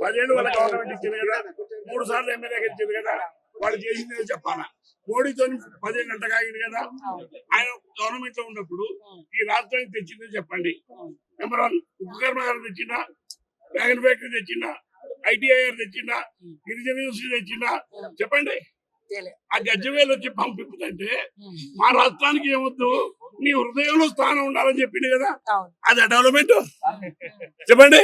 పదిహేడు వాళ్ళ గవర్నమెంట్ ఇచ్చింది కదా. మూడు సార్లు ఎమ్మెల్యే గెలిచింది కదా. వాళ్ళు చేసింది చెప్పాలా? మోడీతో పదిహేను గంట కాగింది కదా. ఆయన గవర్నమెంట్లో ఉన్నప్పుడు ఈ రాష్ట్రానికి తెచ్చింది చెప్పండి. నెంబర్ వన్ ఉప్పు కర్మాగారం తెచ్చిందా? డ్రాగన్ ఫ్యాక్టరీ తెచ్చిందా? ఐటీఐఆర్ తెచ్చిందా? గిరిజన యూనివర్సిటీ తెచ్చిందా? చెప్పండి. ఆ గజ్జవేలు వచ్చి పంపిస్తుంటే మా రాష్ట్రానికి ఏమొద్దు? నీ హృదయంలో స్థానం ఉండాలని చెప్పింది కదా. అది డెవలప్మెంట్ చెప్పండి.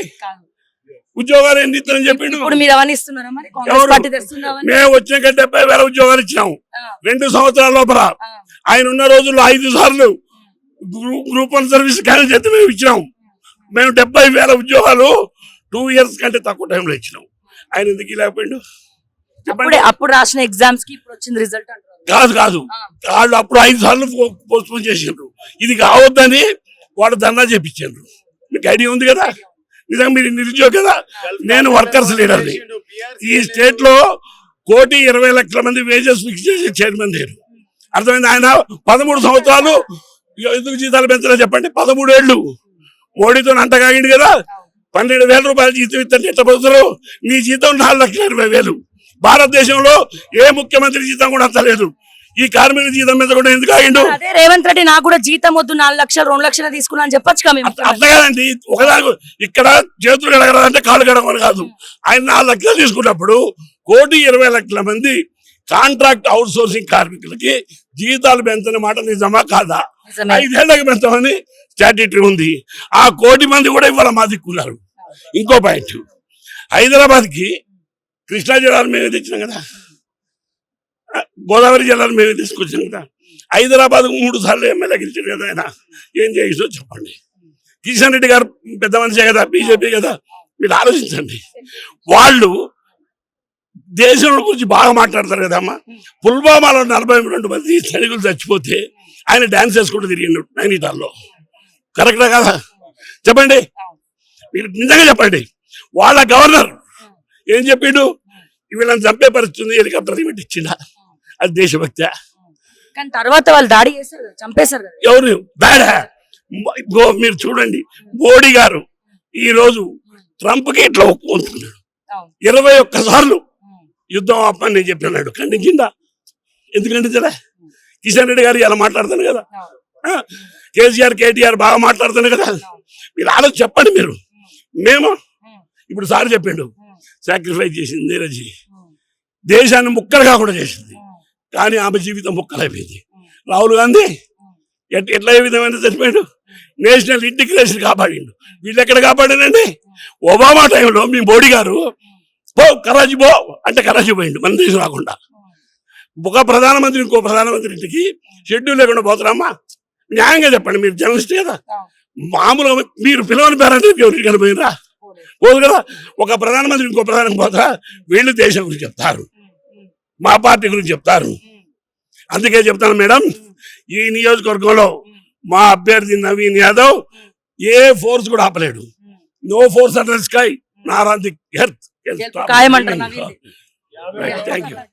ఉద్యోగాలు ఎన్ని ఇస్తారని చెప్పిండు? ఇప్పుడు మీరు అవన్నీ ఇస్తున్నారా మరి? కాంగ్రెస్ ఎవరు? పార్టీ తెస్తున్నామని మేము వచ్చినాక డెబ్బై వేల ఉద్యోగాలు ఇచ్చినాము రెండు సంవత్సరాల లోపల. ఆయన ఉన్న రోజుల్లో ఐదు సార్లు group- group one service cancel చేస్తే మేము ఇచ్చినాం. మేము డెబ్బై వేల ఉద్యోగాలు టూ ఇయర్స్ కంటే తక్కువ టైంలో ఇచ్చినాం. ఆయన ఎందుకు లేకపోయిండు చెప్పండి. అప్పుడే రాసిన ఎగ్జామ్స్కి ఇప్పుడు వచ్చింది రిజల్ట్ కాదు కాదు. వాళ్ళు అప్పుడు ఐదు సార్లు పోస్ట్పోన్ చేసిండ్రు. ఇది కావద్దని వాడు ధర్నా చేపించారు మీకు ఐడియా ఉంది కదా? నిజంగా మీరు నిరుద్యోగ కదా? నేను వర్కర్స్ లీడర్ని ఈ స్టేట్లో కోటి ఇరవై లక్షల మంది వేజెస్ ఫిక్స్ చేసి చైర్మన్ లేరు అర్థమైంది ఆయన? పదమూడు సంవత్సరాలు ఎందుకు జీతాలు పెంచలేదు చెప్పండి? పదమూడు ఏళ్ళు. మోడీతో అంటగాగిండు కదా? పన్నెండు వేల రూపాయల జీతం ఇస్తే ఎట్లా పోతారు నీ జీతం నాలుగు లక్షల ఇరవై వేలు. భారతదేశంలో ఏ ముఖ్యమంత్రి జీతం కూడా అంతలేదు ఈ కార్మికుల జీతం మీద కూడా ఎందుకు ఆగిండు? అదే రేవంత్ రెడ్డి నాకు కూడా జీతం వద్దు నాలుగు లక్షలు రెండు లక్షలు తీసుకున్నా అని చెప్పొచ్చు అట్లా కాదండి. ఒకదాని ఇక్కడ చేతులు కడగరాదంటే కాళ్ళు కడగమని కాదు. ఆయన నాలుగు లక్షలు తీసుకున్నప్పుడు కోటి ఇరవై లక్షల మంది కాంట్రాక్ట్ అవుట్ సోర్సింగ్ కార్మికులకి జీతాలు పెంచని మాట నిజమా కాదా. ఐదేళ్ళకు పెంచమని స్టాట్యూటరీ ఉంది. ఆ కోటి మంది కూడా ఇవాళ మా దిక్కున్నారు ఇంకో పాయింట్. హైదరాబాద్కి కృష్ణా జిల్లాను మేమే తెచ్చినాం కదా. గోదావరి జిల్లాను మేమే తీసుకొచ్చాం కదా. హైదరాబాద్ మూడు సార్లు ఎమ్మెల్యే గెలిచాడు కదా ఆయన. ఏం చేయించో చెప్పండి. కిషన్ రెడ్డి గారు పెద్ద మనిషే కదా బీజేపీ కదా. మీరు ఆలోచించండి. వాళ్ళు దేశం గురించి బాగా మాట్లాడతారు కదమ్మా. పుల్వామాలో నలభై రెండు మంది సైనికులు చచ్చిపోతే ఆయన డాన్స్ వేసుకుంటూ తిరిగిండు నైనిటాల్లో కరెక్టా కదా? చెప్పండి. మీరు నిజంగా చెప్పండి. వాళ్ళ గవర్నర్ ఏం చెప్పిండు? వీళ్ళని చంపే పరిస్థితి హెలికాప్టర్ ఇవ్వండి ఇచ్చిందా అది దేశభక్తి. కానీ తర్వాత వాళ్ళు దాడి చేశారు చంపేశారు కదా. ఎవరు? బ్యాడా ఇదిగో మీరు చూడండి. మోడీ గారు ఈ రోజు ట్రంప్కి ఇట్లా ఒప్పుకుంటున్నాడు. ఇరవై ఒక్క సార్లు యుద్ధం ఆపని నేను చెప్పినాడు. ఖండించిందా ఎందుకు ఖండించలే కిషన్ రెడ్డి గారు ఇలా మాట్లాడుతాను కదా? కేసీఆర్ కేటీఆర్ బాగా మాట్లాడుతాను కదా? మీరు ఆలోచన చెప్పండి మీరు. మేము ఇప్పుడు సార్ చెప్పిండు. సాక్రిఫైస్ చేసింది నీరజీ దేశాన్ని ముక్కలు కాకుండా చేసింది. కానీ ఆమె జీవితం ముక్కలైపోయింది రాహుల్ గాంధీ ఎట్- ఎట్లా ఏ విధమైన చనిపోయాడు? నేషనల్ ఇంటిగ్రేషన్ కాపాడిండు. వీళ్ళు ఎక్కడ కాపాడానండి ఒబామా టైంలో మీ మోడీ గారు పో కరాచీ పో అంటే కరాచీ పోయిండు మన దేశం రాకుండా. ఒక ప్రధానమంత్రి ఇంకో ప్రధానమంత్రి ఇంటికి షెడ్యూల్ లేకుండా పోతారమ్మా న్యాయంగా చెప్పండి మీరు జర్నలిస్ట్ కదా. మామూలుగా మీరు పిలవని పేరంటే ఎవరికి కనిపోయినరా పోదు కదా. ఒక ప్రధానమంత్రి ఇంకో ప్రధాని పోతారా వీళ్ళు దేశం గురించి చెప్తారు. మా పార్టీ గురించి చెప్తారు. అందుకే చెప్తాను మేడం ఈ నియోజకవర్గంలో మా అభ్యర్థి నవీన్ యాదవ్ ఏ ఫోర్స్ కూడా ఆపలేడు. నో ఫోర్స్ అండర్ స్కై నారాంది ఖాయమంటారు. నవీన్ది. Thank you